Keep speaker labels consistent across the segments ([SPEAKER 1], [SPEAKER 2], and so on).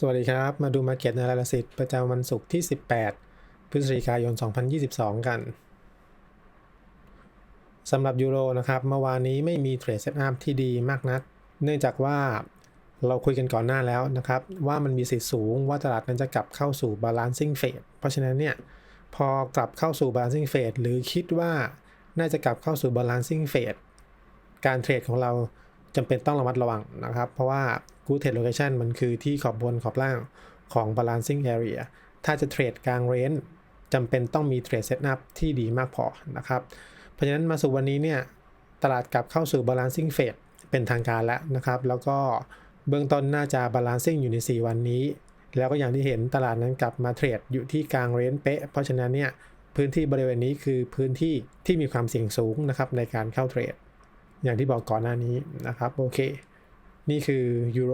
[SPEAKER 1] สวัสดีครับ มาดู Market Analysis ประจำวันศุกร์ที่ 18 พฤศจิกายน 2022 กันสำหรับยูโรนะครับเมื่อวานนี้ไม่มีเทรดเซตอัพที่ดีมากนัก เนื่องจากว่าเราคุยกันก่อนหน้าแล้วนะครับ ว่ามันมีสิทธิ์สูงว่าตลาดนั้นจะกลับเข้าสู่ balancing phase เพราะฉะนั้นเนี่ยพอกลับเข้าสู่ balancing phase หรือคิดว่าน่าจะกลับเข้าสู่ balancing phase การเทรดของเรา จำเป็นต้องระมัดระวังนะครับ เพราะว่า good trade location มันคือที่ขอบบนขอบล่างของ balancing area ถ้าจะเทรดกลางเรนจ์จำเป็นต้องมีเทรดเซตอัพที่ดีมากพอนะครับ เพราะฉะนั้นมาสู่วันนี้เนี่ย ตลาดกลับเข้าสู่ balancing phase เป็นทางการแล้วนะครับ แล้วก็เบื้องต้นน่าจะ balancing อยู่ใน 4 วันนี้ แล้วก็อย่างที่เห็นตลาดนั้นกลับมาเทรดอยู่ที่กลางเรนจ์เป๊ะ เพราะฉะนั้นเนี่ยพื้นที่บริเวณนี้คือพื้นที่ที่มีความเสี่ยงสูงนะครับในการเข้าเทรด อย่างที่บอกก่อนหน้านี้นะครับโอเค นี่คือยูโร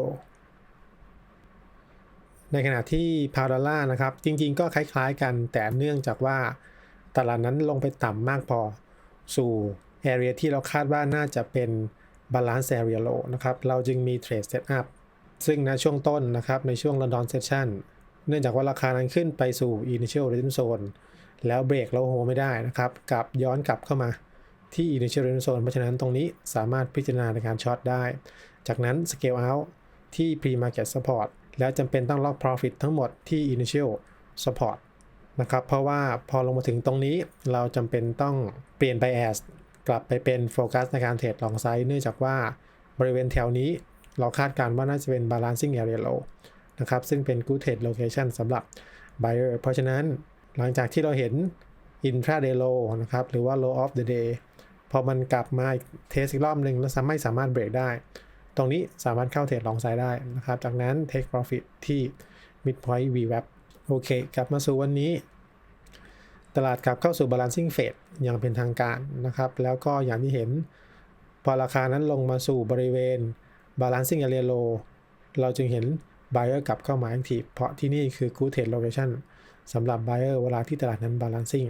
[SPEAKER 1] ในขณะที่พาวดอลลาร์นะครับ จริงๆ ก็คล้ายๆกันแต่เนื่องจากว่าตลาดนั้นลงไปต่ำมากพอสู่แอเรียที่เราคาดว่าน่าจะเป็น balance area low นะครับ เราจึงมี trade setup ซึ่งในช่วงต้นนะครับในช่วง London session เนื่องจากว่าราคานั้นขึ้นไปสู่ initial resistance zone แล้วเบรกแล้วโฮไม่ได้นะครับกลับย้อนกลับเข้ามา ที่ initial range zone เพราะฉะนั้นตรงนี้สามารถพิจารณาในการช็อตได้ จากนั้น scale out ที่ pre market support แล้วจำเป็นต้องล็อก profit ทั้งหมดที่ initial support นะครับ เพราะว่าพอลงมาถึงตรงนี้เราจำเป็นต้องเปลี่ยน bias กลับไปเป็นโฟกัสในการเทรดลองไซด์เนื่องจากว่าบริเวณแถวนี้เราคาดการณ์ว่าน่าจะเป็น balancing area low นะครับซึ่งเป็น good trade location สำหรับ buyer เพราะฉะนั้นหลังจากที่เราเห็น intraday low นะครับหรือว่า low of the day พอมันกลับมาเทสอีกรอบหนึ่งแล้วไม่สามารถเบรกได้ ตรงนี้สามารถเข้าเทรดลองไซด์ได้นะครับ จากนั้น take profit ที่ midpoint VWAP โอเค กลับมาสู่วันนี้ ตลาดกลับเข้าสู่ balancing phase อย่างเป็นทางการนะครับ แล้วก็อย่างที่เห็น พอราคานั้นลงมาสู่บริเวณ balancing area low เราจึงเห็น buyer กลับเข้ามา active เพราะที่นี่คือ good trade location สำหรับ buyer เวลาที่ตลาดนั้น balancing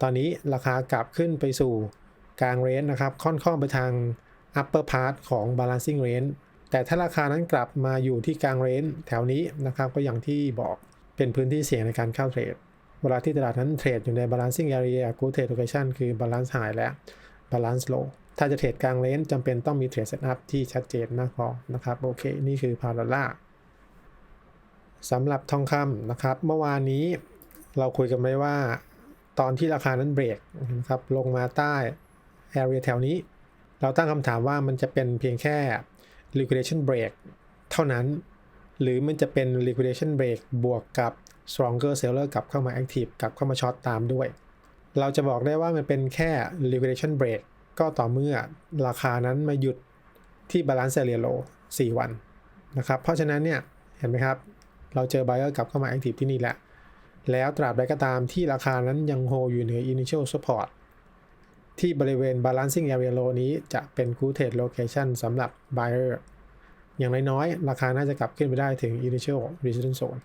[SPEAKER 1] ตอนนี้ราคากลับขึ้นไปสู่ กลางเรนนะครับ ค่อนๆไปทาง upper part ของ balancing range แต่ถ้าราคานั้นกลับมาอยู่ที่กลางเรนแถวนี้นะครับก็อย่างที่บอกเป็นพื้นที่เสี่ยงในการเข้าเทรด เวลาที่ตลาดนั้นเทรดอยู่ใน balancing area good trade location คือ balance high และ balance low ถ้าจะเทรดกลางเรนจำเป็นต้องมีเทรด setup ที่ชัดเจนมากพอนะครับโอเค นี่คือพาวดอลลาสำหรับทองคำนะครับ เมื่อวานนี้เราคุยกันไว้ว่า ตอนที่ราคานั้นเบรกนะครับลงมาใต้ area แถวนี้ เราตั้งคำถามว่ามันจะเป็นเพียงแค่ liquidation break เท่านั้น หรือมันจะเป็น liquidation break บวกกับ stronger seller กลับเข้ามา active กลับเข้ามาช็อตตามด้วย เราจะบอกได้ว่ามันเป็นแค่ liquidation break ก็ต่อเมื่อราคานั้นมาหยุดที่ balance area low 4 วันนะครับ เพราะฉะนั้นเนี่ยเห็นไหมครับ เราเจอ buyer กลับเข้ามา active ที่นี่แหละ แล้วตราบใดก็ตามที่ราคานั้นยังโฮอยู่เหนือ initial support ที่บริเวณ balancing area low นี้จะเป็น good trade location สำหรับ buyer อย่างน้อยๆ ราคาน่าจะกลับขึ้นไปได้ถึง initial resistance zone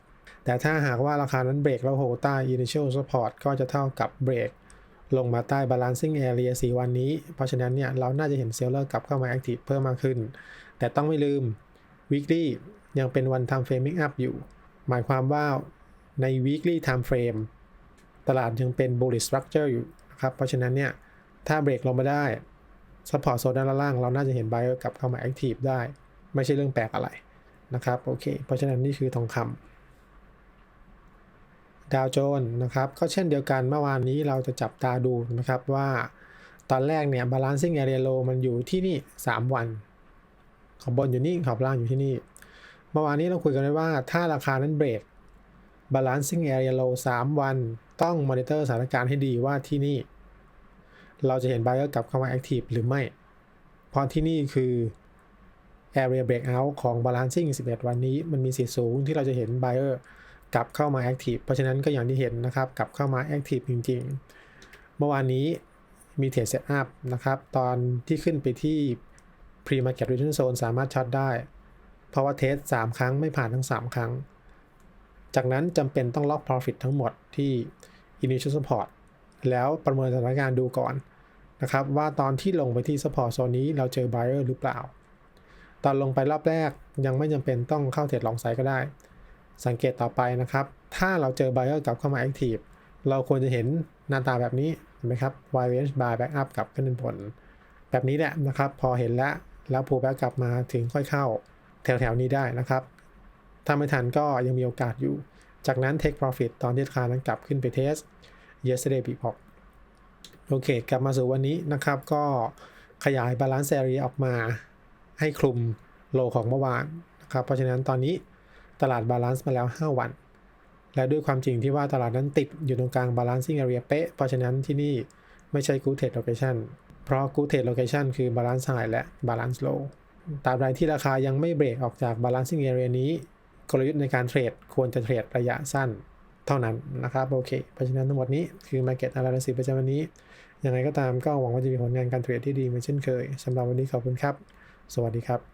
[SPEAKER 1] แต่ถ้าหากว่าราคานั้นเบรกแล้วโหใต้ initial support ก็จะเท่ากับเบรกลงมาใต้ balancing area 4 วันนี้ เพราะฉะนั้นเนี่ยเราน่าจะเห็น seller กลับเข้ามา active เพิ่มมากขึ้น แต่ต้องไม่ลืม weekly ยังเป็น one time framing up อยู่ หมายความว่าใน weekly time frame ตลาดยังเป็น bullish structure อยู่นะครับ เพราะฉะนั้นเนี่ย ถ้าเบรกลงมาได้ support zone ด้านล่าง เราน่าจะเห็น buyer กลับเข้ามา active ได้ ไม่ใช่เรื่องแปลกอะไรนะครับโอเค เพราะฉะนั้นนี่คือทองคำดาวโจนส์นะครับก็เช่นเดียวกันเมื่อวานนี้เราจะจับตาดูนะครับว่าตอนแรกเนี่ย balancing area low มันอยู่ที่นี่ 3 วันขอบบนอยู่นี่ขอบล่างอยู่ที่นี่เมื่อวานนี้เราคุยกันไว้ว่าถ้าราคานั้นเบรก balancing area low 3 วัน ต้อง monitor สถานการณ์ให้ดีว่าที่นี่ เราจะเห็น buyer กลับเข้ามา active หรือไม่ เพราะที่นี่คือ area breakout ของ balancing 11 วันนี้ มันมีสิทธิ์สูงที่เราจะเห็น buyer กลับเข้ามา active เพราะฉะนั้นก็อย่างที่เห็นนะครับ กลับเข้ามา active จริง ๆ เมื่อวานนี้มีเทรด set up นะครับ ตอนที่ขึ้นไปที่ pre market return zone สามารถช็อตได้ เพราะว่าเทส3ครั้งไม่ผ่านทั้ง 3 ครั้ง จากนั้นจำเป็นต้องล็อก profit ทั้งหมดที่ initial support แล้วประเมินสถานการณ์ดูก่อน นะครับว่าตอนที่ลงไปที่ support zone นี้เราเจอ buyer หรือเปล่า ตอนลงไปรอบแรกยังไม่จำเป็นต้องเข้าเทรดลองไซด์ก็ได้ สังเกตต่อไปนะครับ ถ้าเราเจอ buyer กลับเข้ามา active เราควรจะเห็นหน้าตาแบบนี้เห็นไหมครับ y range buy back up กลับขึ้นเป็นผลแบบนี้แหละนะครับ พอเห็นแล้วแล้ว pull back กลับมาถึงค่อยเข้า แถวๆนี้ได้นะครับ ถ้าไม่ทันก็ยังมีโอกาสอยู่ จากนั้น take profit ตอนที่ราคานั้นกลับขึ้นไปเทส yesterday b p o โอเค กลับมาสู่วันนี้นะครับ ก็ขยาย balance area ออกมาให้คลุมโลของเมื่อวานนะครับ เพราะฉะนั้นตอนนี้ตลาด balance มาแล้ว 5 วัน และด้วยความจริงที่ว่าตลาดนั้นติดอยู่ตรงกลาง balancing area เป๊ะ เพราะฉะนั้นที่นี่ไม่ใช่ good trade location เพราะ good trade location คือ balance high และ balance low ตราบใดที่ราคายังไม่เบรกออกจาก balancing area นี้ กลยุทธ์ในการเทรดควรจะเทรดระยะสั้น เท่านั้นนะครับโอเค เพราะฉะนั้นทั้งหมดนี้คือ Market Analysis ประจำวันนี้ ยังไงก็ตามก็หวังว่าจะมีผลงานการเทรดที่ดีเหมือนเช่นเคยสำหรับวันนี้ขอบคุณครับ สวัสดีครับ